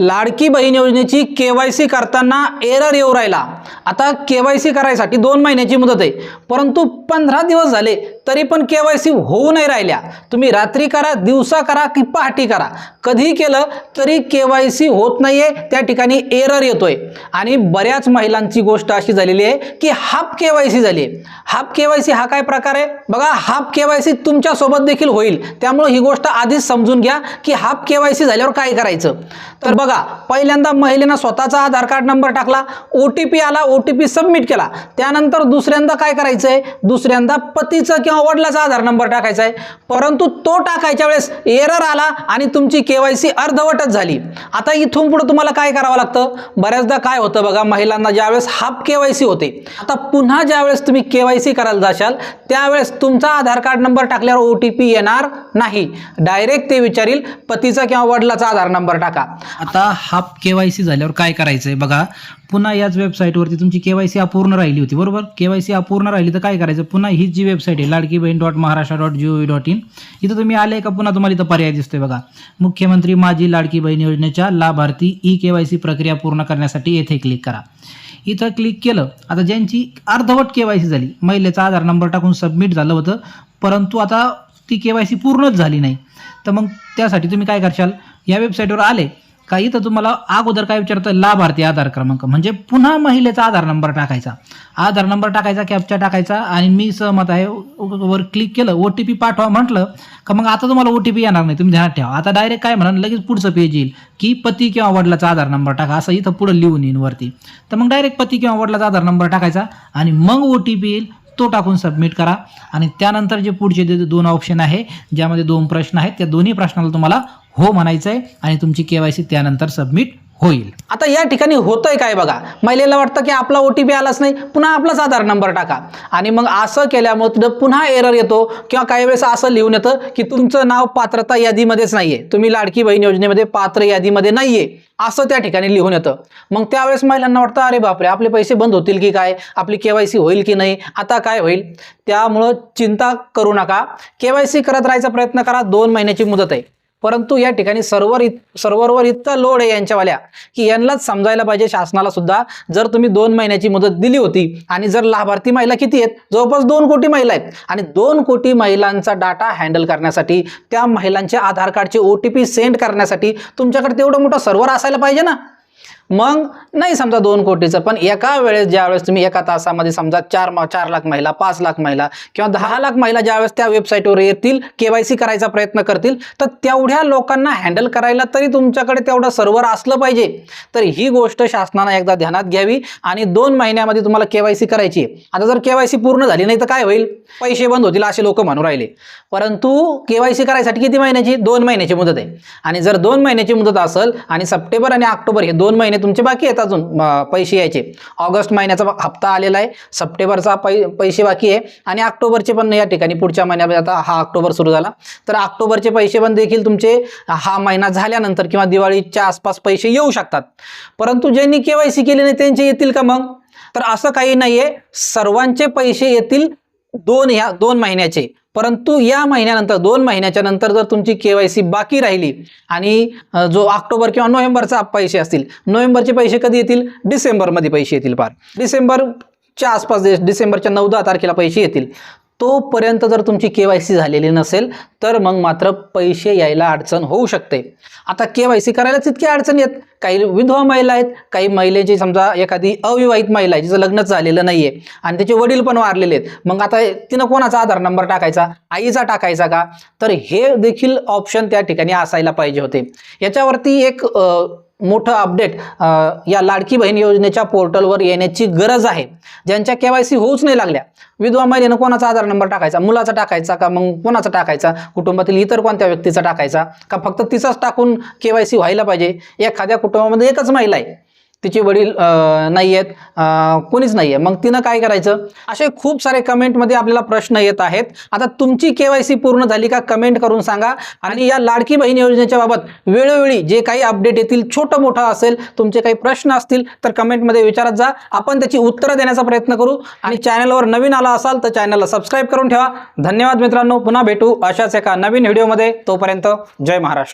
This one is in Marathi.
लाडकी बहीण योजनेची के वाय सी करताना एरर येऊ राहिला. आता के वाय सी करायसाठी दोन महिन्याची मुदत आहे. परंतु पंधरा दिवस झाले तरी पण के वाय सी होऊ नाही राहिल्या. तुम्ही रात्री करा दिवसा करा की पहाटी करा. कधी केलं तरी के वाय सी होत नाही आहे त्या ठिकाणी एरर येतोय. आणि बऱ्याच महिलांची गोष्ट अशी झालेली आहे की हाफ के वाय सी झाली आहे. हाफ के वाय सी हा काय प्रकार आहे? बघा हाफ के वाय सी तुमच्यासोबत देखील होईल. त्यामुळे ही गोष्ट आधीच समजून घ्या की हाफ के वाय सी झाल्यावर काय करायचं. तर बघा पहिल्यांदा महिलेनं स्वतःचा आधार कार्ड नंबर टाकला ओ टी पी आला ओ टी पी सबमिट केला. त्यानंतर दुसऱ्यांदा काय करायचं आहे दुसऱ्यांदा पतीचा किंवा वडिलाचा आधार नंबर टाकायचा आहे. परंतु तो टाकायच्या वेळेस एरर आला आणि तुमची के वाय सी अर्धवटच झाली. आता इथून पुढे तुम्हाला काय करावं लागतं? बऱ्याचदा काय होतं बघा महिलांना ज्यावेळेस हाफ के वाय सी होते आता पुन्हा ज्यावेळेस तुम्ही के वाय सी करायला जाशाल त्यावेळेस तुमचा आधार कार्ड नंबर टाकल्यावर ओ टी पी येणार नाही. डायरेक्ट ते विचारील पतीचा किंवा वडिलाचा आधार नंबर टाका. आता हाफ के वाय सी झाल्यावर काय करायचं आहे बघा पुन्हा याच वेबसाईटवरती तुमची के वाय सी अपूर्ण राहिली होती बरोबर? के वाय सी अपूर्ण राहिली तर काय करायचं? म्हणजे पुन्हा ही जी वेबसाईट आहे Ladki Bahin dot Maharashtra dot G O V dot in इथं तुम्ही आले का पुन्हा तुम्हाला इथं पर्याय दिसतोय बघा. मुख्यमंत्री माझी लाडकी बहीण योजनेच्या लाभार्थी ई के वाय सी प्रक्रिया पूर्ण करण्यासाठी येथे क्लिक करा. इथं क्लिक केलं आता ज्यांची अर्धवट के वाय सी झाली महिलेचा आधार नंबर टाकून सबमिट झालं होतं परंतु आता ती के वाय सी पूर्णच झाली नाही. तर मग त्यासाठी तुम्ही काय करशाल? या वेबसाईटवर आले का इथं तुम्हाला अगोदर काय विचारतं लाभार्थी आधार क्रमांक. म्हणजे पुन्हा महिलेचा आधार नंबर टाकायचा. आधार नंबर टाकायचा कॅपचा टाकायचा आणि मी सहमत आहे. वर क्लिक केलं ओ टी पी पाठवा म्हटलं का मग आता तुम्हाला ओ टी पी येणार नाही. तुम्ही ध्यानात ठेवा. आता डायरेक्ट काय म्हणा लगेच पुढचं पेज येईल की पती किंवा वडिलाचा आधार नंबर टाका. असं इथं पुढं लिहून येईन वरती. तर मग डायरेक्ट पती किंवा वडिलाचा आधार नंबर टाकायचा आणि मग ओ टी पी येईल. तो टाकून सबमिट करा. आणि त्यानंतर जे पुढचे जे दोन ऑप्शन आहे ज्यामध्ये दोन प्रश्न आहेत त्या दोन्ही प्रश्नाला तुम्हाला हो म्हणायचं आहे आणि तुमची के वाय सी त्यानंतर सबमिट होईल. आता या ठिकाणी होतंय काय बघा? महिलेला वाटतं की आपला ओ टी पी आलाच नाही पुन्हा आपलाच आधार नंबर टाका. आणि मग असं केल्यामुळे पुन्हा एरर येतो किंवा काही वेळेस असं लिहून येतं की तुमचं नाव पात्रता यादीमध्येच नाहीये. तुम्ही लाडकी बहीण योजनेमध्ये पात्र यादीमध्ये नाहीये. असं त्या ठिकाणी लिहून येतं. मग त्यावेळेस महिलांना वाटतं अरे बापरे आपले पैसे बंद होतील की काय? आपली के वाय सी होईल की नाही? आता काय होईल? त्यामुळं चिंता करू नका. के करत राहायचा प्रयत्न करा. दोन महिन्याची मुदत आहे. परंतु या ठिकाणी सर्व्हर इत सर्व्हरवर इतका लोड आहे यांच्यावाल्या की यांनाच समजायला पाहिजे शासनाला सुद्धा. जर तुम्ही दोन महिन्याची मुदत दिली होती आणि जर लाभार्थी महिला किती आहेत? जवळपास दोन कोटी महिला आहेत. आणि दोन कोटी महिलांचा डाटा हँडल करण्यासाठी त्या महिलांच्या आधार कार्डचे ओ टी पी सेंड करण्यासाठी तुमच्याकडे तेवढं मोठं सर्व्हर असायला पाहिजे ना? मग नाही समजा दोन कोटीचं पण एका वेळेस ज्यावेळेस तुम्ही एका तासामध्ये समजा चार चार लाख महिला पाच लाख महिला किंवा दहा लाख महिला ज्यावेळेस त्या वेबसाईटवर येतील के वाय सी करायचा प्रयत्न करतील तर तेवढ्या लोकांना हँडल करायला तरी तुमच्याकडे तेवढं सर्व्हर असलं पाहिजे. तर ही गोष्ट शासनानं एकदा ध्यानात घ्यावी आणि दोन महिन्यामध्ये तुम्हाला के वाय सी करायची आहे. आता जर के वाय सी पूर्ण झाली नाही तर काय होईल? पैसे बंद होतील असे लोक म्हणून राहिले. परंतु के वाय सी करायसाठी किती महिन्याची? दोन महिन्याची मुदत आहे. आणि जर दोन महिन्याची मुदत असेल आणि सप्टेंबर आणि ऑक्टोबर हे दोन महिने तुमचे बाकी आहेत अजून पैसे यायचे. ऑगस्ट महिन्याचा हप्ता आलेला आहे सप्टेंबरचा पै पैसे बाकी आहे आणि ऑक्टोबरचे पण या ठिकाणी पुढच्या महिन्यामध्ये आता हा ऑक्टोबर सुरू झाला. तर ऑक्टोबरचे पैसे पण देखील तुमचे हा महिना झाल्यानंतर किंवा दिवाळीच्या आसपास पैसे येऊ शकतात. परंतु ज्यांनी के वाय सी नाही त्यांचे येतील का मग? तर असं काही नाही आहे सर्वांचे पैसे येतील दोन ह्या दोन महिन्याचे. परंतु या महिन्यानंतर दोन महिन्याच्या नंतर जर तुमची के वाय सी बाकी राहिली आणि जो ऑक्टोबर किंवा नोव्हेंबरचा पैसे असतील नोव्हेंबरचे पैसे कधी येतील? डिसेंबरमध्ये पैसे येतील फार डिसेंबरच्या आसपास डिसेंबरच्या नऊ दहा तारखेला पैसे येतील. तोपर्यंत जर तुमची के वाय सी झालेली नसेल तर मग मात्र पैसे यायला अडचण होऊ शकते. आता के वाय सी करायलाच इतकी अडचण येत. काही विधवा महिला आहेत काही महिलेची समजा एखादी अविवाहित महिला आहे जिचं लग्नच झालेलं नाही आहे आणि त्याचे वडील पण वारलेले आहेत. मग आता तिनं कोणाचा आधार नंबर टाकायचा? आईचा टाकायचा का? तर हे देखील ऑप्शन त्या ठिकाणी असायला पाहिजे होते. याच्यावरती एक मोठं अपडेट या लाडकी बहीण योजनेच्या पोर्टलवर येण्याची गरज आहे. ज्यांच्या के वाय सी होऊच नाही लागल्या. विधवा महिलेनं कोणाचा आधार नंबर टाकायचा? मुलाचा टाकायचा का मग कोणाचा टाकायचा? कुटुंबातील इतर कोणत्या व्यक्तीचा टाकायचा? का फक्त तिचाच टाकून के वाय सी व्हायला पाहिजे? एखाद्या कुटुंबामध्ये एकच महिला आहे. तिचे वडील नाही आहेत कोणीच नाही आहे मग तिनं काय करायचं? असे खूप सारे कमेंटमध्ये आपल्याला प्रश्न येत आहेत. आता तुमची के वाय सी पूर्ण झाली का कमेंट करून सांगा. आणि या लाडकी बहीण योजनेच्या बाबत वेळोवेळी जे काही अपडेट येतील छोटं मोठं असेल तुमचे काही प्रश्न असतील तर कमेंटमध्ये विचारत जा. आपण त्याची उत्तरं देण्याचा प्रयत्न करू. आणि चॅनलवर नवीन आला असाल तर चॅनलला सबस्क्राईब करून ठेवा. धन्यवाद मित्रांनो. पुन्हा भेटू अशाच एका नवीन व्हिडिओमध्ये तोपर्यंत जय महाराष्ट्र.